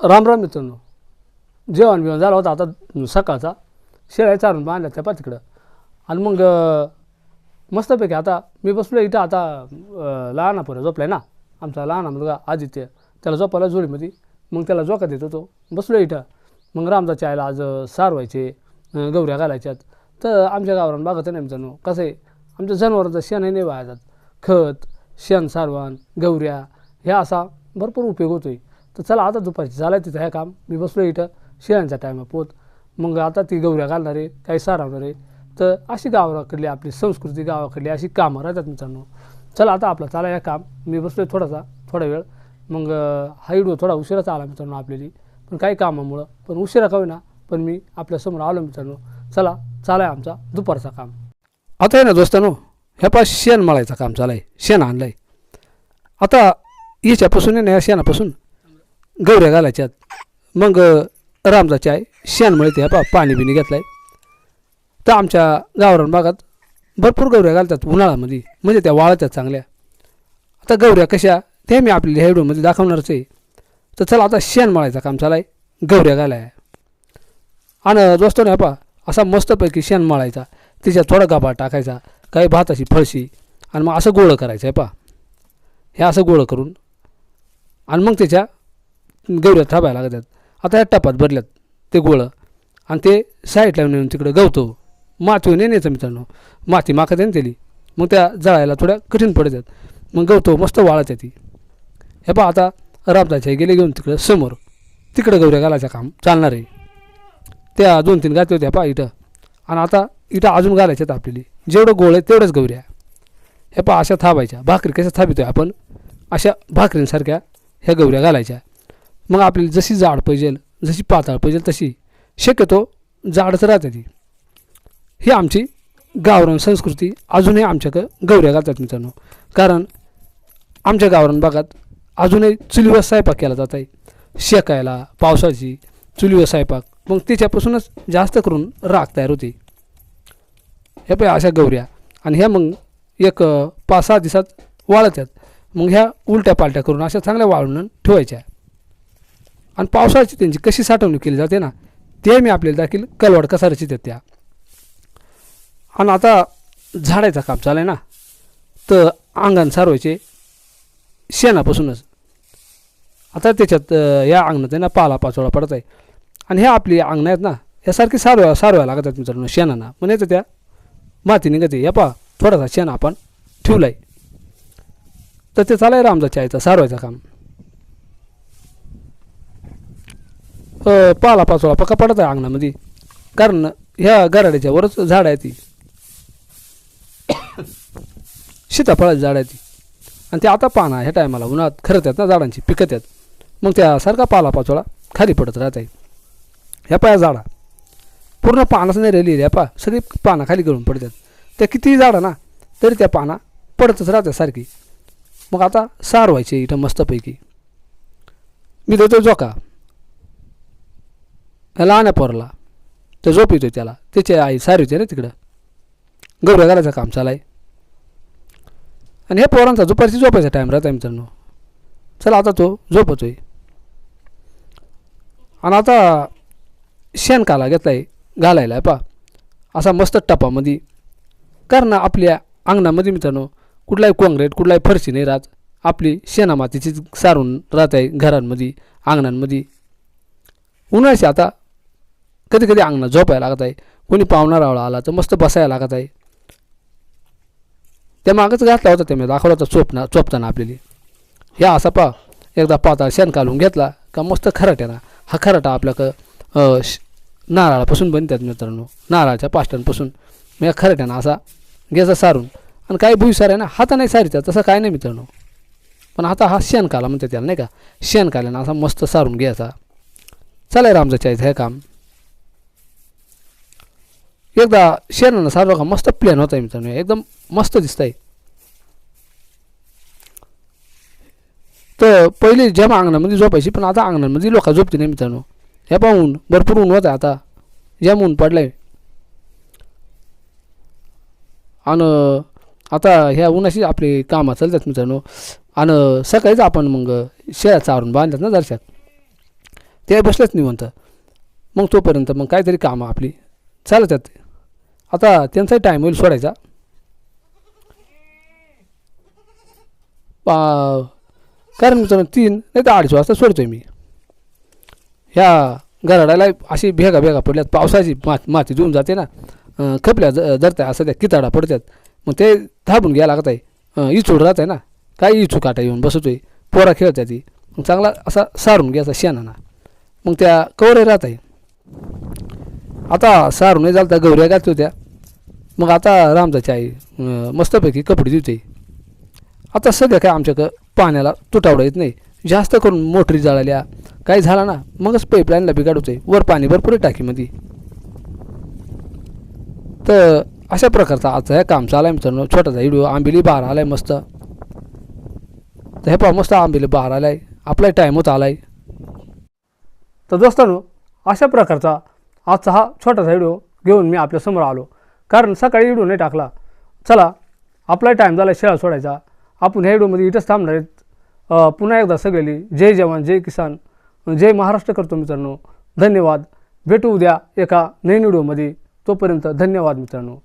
राम राम मित्रांनो. जेवण बिवण झालं होतं आता सकाळचा. शेळ्या चारून बांधल्या त्या पा तिकडं. आणि मग मस्तपैकी आता मी बसलो इथं आता अं, झोपला आहे ना. आमचा लहान मुलगा आदित्य त्याला झोपायला जोडीमध्ये मग त्याला झोका देत होतो. बसलो इथं. मग रामदाच्या चायला आज सार सारवायचे गौऱ्या गवऱ्या घालायच्यात. तर आमच्या गावरान बघत नाही मित्रांनो कसं आहे आमच्या जनावरांचं शेणही नाही वाया जात खत शेण सारवण गवऱ्या ह्या असा भरपूर उपयोग होतो आहे तर चला आता दुपारची. झालं तिथं हे काम. मी बसलो इथं. शेणाच्या टायमा पोत. मग आता ती गवऱ्या घालणारे काही सारवणारे तर अशी गावाकडली आपली संस्कृती गावाकडली अशी कामं राहतात मित्रांनो. चला आता आपला चाला या काम. मी बसलो थोडासा थोडा वेळ. मग हा व्हिडिओ थोडा उशिराच आला मित्रांनो आपल्याली. पण काही कामामुळं. पण उशिरा का होईना. पण मी आपल्यासमोर आलो मित्रांनो. चला चालाय आमचा दुपारचा काम. आता आहे ना दोस्तानो ह्या पास शेण मळायचं काम चालाय शेण आणलंय. आता याच्यापासून आहे ना या शेणापासून गवऱ्या घालायच्यात. मग अं, आहे चाय शेण मिळते पा पाणी बिणी आहे तर आमच्या गावरान भागात भरपूर गवऱ्या घालतात उन्हाळ्यामध्ये. म्हणजे त्या वाळतात चांगल्या. आता गवऱ्या कशा? ते मी आपल्याला ह्या दाखवणारच आहे. तर चला आता शेण मळायचं काम चालाय गवऱ्या घालाय. आणि दोस्तो नाही पा असा मस्तपैकी शेण मळायचा. त्याच्यात थोडा गाभा टाकायचा. काही भाताची फळशी. आणि मग असं गोळं करायचं आहे पा. हे असं गोळं करून. आणि मग त्याच्या गवऱ्या थांबायला लागतात. आता या टपात भरल्यात ते गोळं. आणि ते साईडला नेऊन तिकडं गवतो. मातीवर नेण्याचं मित्रांनो. माती माकत आहे ना त्याली मग त्या जळायला थोड्या कठीण पडतात. मग गवतो मस्त वाळत ती हे पहा आता रामदाच्या गेले घेऊन तिकडं समोर. तिकडं गवऱ्या घालायचं काम चालणार आहे. त्या दोन तीन गाते होत्या पहा इथं. आणि आता इथं अजून घालायच्यात आपल्याला. जेवढं गोळ आहे तेवढंच गवऱ्या. हे पहा अशा थांबायच्या. भाकरी कशा थांबितो आपण? अशा भाकरींसारख्या ह्या गवऱ्या घालायच्या. मग आपल्याला जशी जाड पाहिजे जशी पातळ पाहिजे तशी. शक्यतो जाडच राहते ती. ही आमची गावरान संस्कृती अजूनही आमच्याकडं गौऱ्या घालतात मित्रांनो. कारण आमच्या गावरान भागात अजूनही चुलीवर स्वयंपाक केला जात आहे. शेकायला पावसाची चुलीवर स्वयंपाक मग त्याच्यापासूनच जास्त करून राख तयार होते. हे पण अशा गौऱ्या. आणि ह्या मग एक पाच सहा दिवसात वाळतात मग ह्या उलट्या पालट्या करून अशा चांगल्या वाळून ठेवायच्या. आणि पावसाळ्याची त्यांची कशी साठवणूक केली जाते ना ते मी आपल्याला दाखील कलवड कसा रचित त्या. आणि आता झाडायचं काम चालू आहे ना तर अंगण सारवायचे शेणापासूनच. आता त्याच्यात या अंगणात आहे ना पाला पाचोळा पडत आहे. आणि ह्या आपली अंगणं आहेत ना यासारखी सारव्या सारव्या लागतात मित्रांनो शेणाना. पण येतं त्या माती निघते. या पा थोडासा शेण आपण ठेवलाय. तर ते चालाय रामजा चायचा सारवायचं काम. अ, पाला पाचोळा पक्का पडत आहे अंगणामध्ये. कारण ह्या गराड्याच्या वरच झाड आहे ती. सीताफळाची झाड आहे ती. आणि ते आता पाना ह्या टायमाला उन्हात खरत आहेत ना झाडांची पिकत आहेत मग त्यासारखा पाला पाचोळा खाली पडत राहत आहे. ह्या पाया झाडा. पूर्ण पानाच नाही राहिली ह्या पा सगळी पानं खाली गळून पडतात. त्या कितीही झाडं ना तरी त्या पाना पडतच राहतात सारखी. मग आता सार व्हायचे इथं मस्तपैकी. मी देतो जोका लहान पोरला. तर झोप येतोय त्याला. त्याची आई सारी होते ना तिकडं. गवऱ्या घालायचं काम चालाय आणि हे पोरांचा दुपारची झोपायचा टाईम राहता मित्रांनो. चला आता तो झोपतोय. आणि आता शेणकाला घेतलाय घालायला आहे पा असा मस्त टपामध्ये. कारण आपल्या अंगणामध्ये मित्रांनो कुठलाही काँक्रीट कुठलाही फरशी नाही राहत. आपली शेणामातीची सारून राहत आहे घरांमध्ये अंगणांमध्ये. उन्हाळ्याशी आता कधी कधी अंगणात झोपायला लागत आहे कोणी पाहुणा रावळा आला तर मस्त बसायला लागत आहे त्या मागच घातला होता त्यामुळे दाखवला होता चोपना चोपताना आपल्याला. ह्या असा पा एकदा पाताळ शेण काढून घेतला का मस्त खराट्याना हा खराटा आपल्याकडं श- नारळापासून बनतात मित्रांनो नारळाच्या पाष्टांपासून मी या खराट्यानं असा घ्यायचा सारून. आणि काही भुईसार आहे ना हाता नाही सारीचा तसं काय नाही मित्रांनो. पण आता हा शेण काला म्हणते त्याला नाही का? शेण काल्यानं असा मस्त सारून घ्यायचा. चालेल रामचं चायचं हे काम. एकदा शेणानं सारलं का मस्त प्लॅन होत आहे मित्रांनो. एकदम मस्त दिसत आहे तर पहिले जेव्हा अंगणामध्ये झोपायची पण आता अंगणामध्ये लोक झोपते नाही मित्रांनो. हे पाहून भरपूर ऊन होत आहे आता. जेम ऊन पडलंय. आणि आता ह्या उन्हाशी आपली कामं चालतात मित्रांनो. आणि सकाळीच आपण मग शेळ्या चारून बांधतात ना जरशात ते बसलेच निवंत. मग तोपर्यंत मग काहीतरी कामं आपली चालत आहेत आता त्यांचाही टाईम होईल सोडायचा. कारण मित्रांनो तीन नाही तर अडीच वाजता सोडतोय मी. ह्या गराडाला अशी भेगा भेगा पडल्यात. पावसाची मा माती देऊन जाते ना. खपल्या ज असं त्या किताडा पडतात मग ते धाबून घ्यायला लागत आहे इचूड राहत आहे ना. काही इचू काटा येऊन बसतोय. पोरा खेळत्या ती मग चांगला असा सारून घ्यायचा शेणाना. मग त्या कवरे राहत आहे आता सारून नाही झालं तर गौऱ्या घालतो होत्या. मग आता रामजाची आई मस्तपैकी कपडे देते आता सध्या काय आमच्याकडं पाण्याला तुटावडा येत नाही. जास्त करून मोटरी जळाल्या. काही झाला ना मगच पाईपलाईनला बिघाडवतोय वर पाणी भरपूर टाकीमध्ये. तर अशा प्रकारचा आजचा हे काम चालू आहे मित्रांनो. छोटासा व्हिडिओ आंबिली बहार आलाय मस्त. तर हे पहा मस्त आंबिली बहार आलाय. आपला टाईम होत आलाय. तर दोस्तांनो अशा प्रकारचा आजचा हा छोटासा व्हिडिओ घेऊन मी आपल्यासमोर आलो. कारण सकाळी व्हिडिओ नाही टाकला. चला आपला टाईम झाला शेळा सोडायचा. आपण ह्या व्हिडिओमध्ये इथंच थांबणार आहेत. पुन्हा एकदा सगळेली जय जवान जय किसान जय महाराष्ट्र करतो मित्रांनो. धन्यवाद. भेटू उद्या एका नवीन व्हिडिओमध्ये. तोपर्यंत धन्यवाद मित्रांनो.